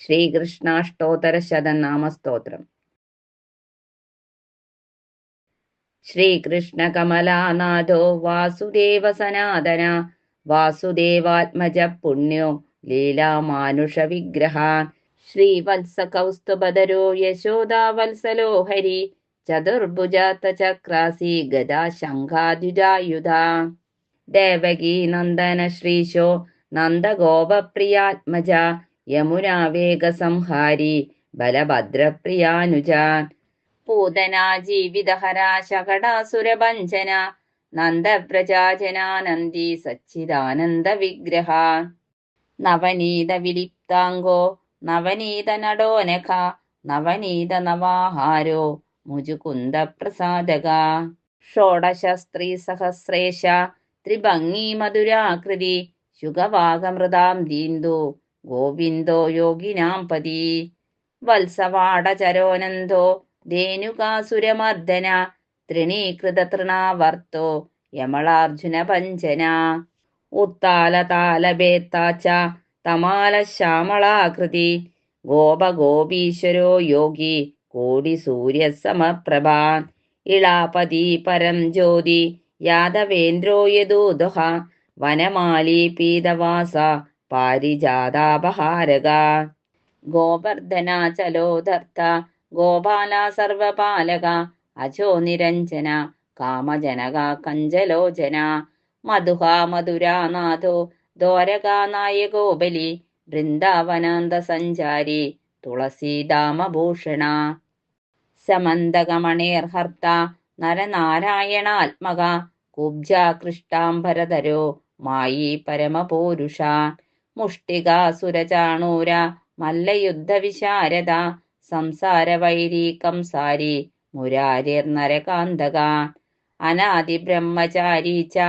ശ്രീകൃഷ്ണാഷ്ടോത്തര ശതനാമസ്തോത്രം ശ്രീകൃഷ്ണകമലാനാഥോ വാസുദേവ സനാതന വാസുദേവാത്മജ പുണ്യോ ലീലാമാനുഷ വിഗ്രഹ ശ്രീവത്സകൗസ്തുഭദരോ യശോദാവത്സലോ ഹരി ചതുർഭുജാത ചക്രാസി ഗദാ ശംഖാദ്യുജായുധ ദേവകീ നന്ദന ശ്രീശോ നന്ദഗോപപ്രിയാത്മജ യമുനാവേഗ ബലഭദ്രപ്രിയാനുജ പൂതനാ ജീവിതഹരാ ശകടാസുരഭഞ്ജന നന്ദപ്രജാജനാനന്ദി സച്ചിദാനന്ദ വിഗ്രഹ നവനീത വിലിപ്താംഗോ നവനീത നടോനഖ നവനീത നവാഹാരോ മുജുകുന്ദ പ്രസാദക ഷോഡശ സ്ത്രീ സഹസ്രേശ ത്രിഭംഗി മധുരാകൃതി ശുഗവാഗമൃതാം ദീന്ദു ഗോവിന്ദോ യോഗിനാം പതി. വത്സവാടചരോനന്ദോ ധേനുകാസുരമർദ്ദന തൃണീകൃത തൃണാവർത്തോ യമളാർജുന പഞ്ചന ഉത്താലതാലബേത്താച്ച തമാല ശ്യാമളാകൃതി ഗോപഗോപീശ്വരോ യോഗി കോടി സൂര്യ സമപ്രഭാൻ ഇളാപതി പരം ജ്യോതി യാദവേന്ദ്രോ യദൂദുഹ വനമാലി പീതവാസ പാരിജാതാപഹാരക. ഗോവർദ്ധനാചലോധർത്ത ഗോപാല സർവപാലക അജോ നിരഞ്ജന കാമജനക കഞ്ചലോചന മധുഹ മധുരാനാഥോ ദ്വാരകാനായകോ ബലി വൃന്ദാവനാന്ത സഞ്ചാരി തുളസീദാമഭൂഷണ സമന്തകമണേർഹർത്ത നരനാരായണാത്മക കുബ്ജാകൃഷ്ടാംബരധരോ മായി പരമപൂരുഷ. മുഷ്ടികാസുരചാണൂര മല്ലയുദ്ധവിശാരദ സംസാരവൈരീ കംസാരി മുരാരിർനരകാന്തക അനാദി ബ്രഹ്മചാരി ച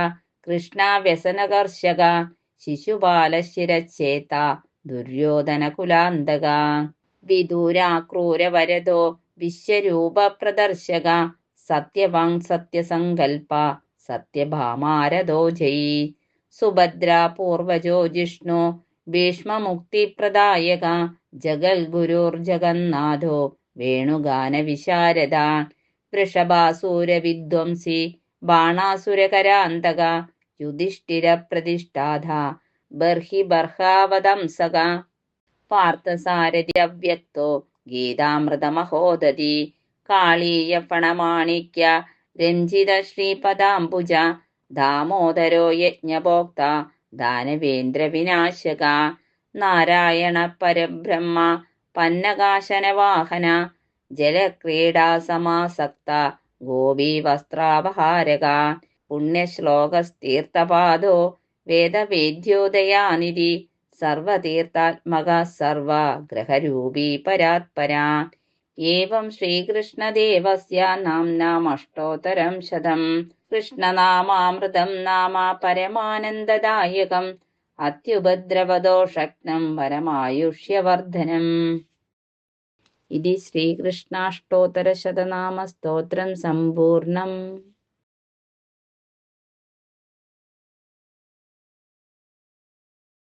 ശിശുപാലശിരച്ചേത ദുര്യോധനകുലാന്തക. വിദൂരാക്രൂരവരദോ വിശ്വരൂപ പ്രദർശക സത്യവാങ് സത്യസങ്കൽപ്പ സത്യഭാമാരദോ ജയി. സുഭദ്ര പൂർവജോ ജിഷ്ണു ഭീഷ്മമുക്തിപ്രദായക ജഗൽഗുരുർജഗന്നാഥോ വേണുഗാന വിശാരദ വൃഷഭാസൂരവിധ്വംസി ബാണാസുരകരാന്തക യുധിഷ്ഠിര പ്രതിഷ്ഠാധ ബർഹി ബർഹാവതംസക ഗീതാമൃതമഹോദതി കാളീയ പണമാണിക്യ രഞ്ജിത ശ്രീപദാംബുജ ദാമോദരോ യജ്ഞഭോക്ത ദാനവേന്ദ്ര വിനാശക നാരായണ പരബ്രഹ്മ പന്നകാശന വാഹന ജലക്രീഡാസമാസക്ത ഗോപി വസ്ത്രാപഹാരക പുണ്യശ്ലോകസ്തീർത്ഥപാദോ വേദവേദ്യോദയാനിധി. സർവതീർത്ഥാത്മക സർവ ഗ്രഹരൂപീ പരാത്പരാ. ഏവം ശ്രീകൃഷ്ണദേവസ്യ നാംനാമഷ്ടോത്തരം ശതം കൃഷ്ണനാമാമൃതം നാമ പരമാനന്ദദായകം അത്യുപദ്രവദോഷഗ്നം പരമായുഷ്യവർദ്ധനം ഇതി ശ്രീകൃഷ്ണാഷ്ടോത്തരശതനാമസ്തോത്രം സമ്പൂർണം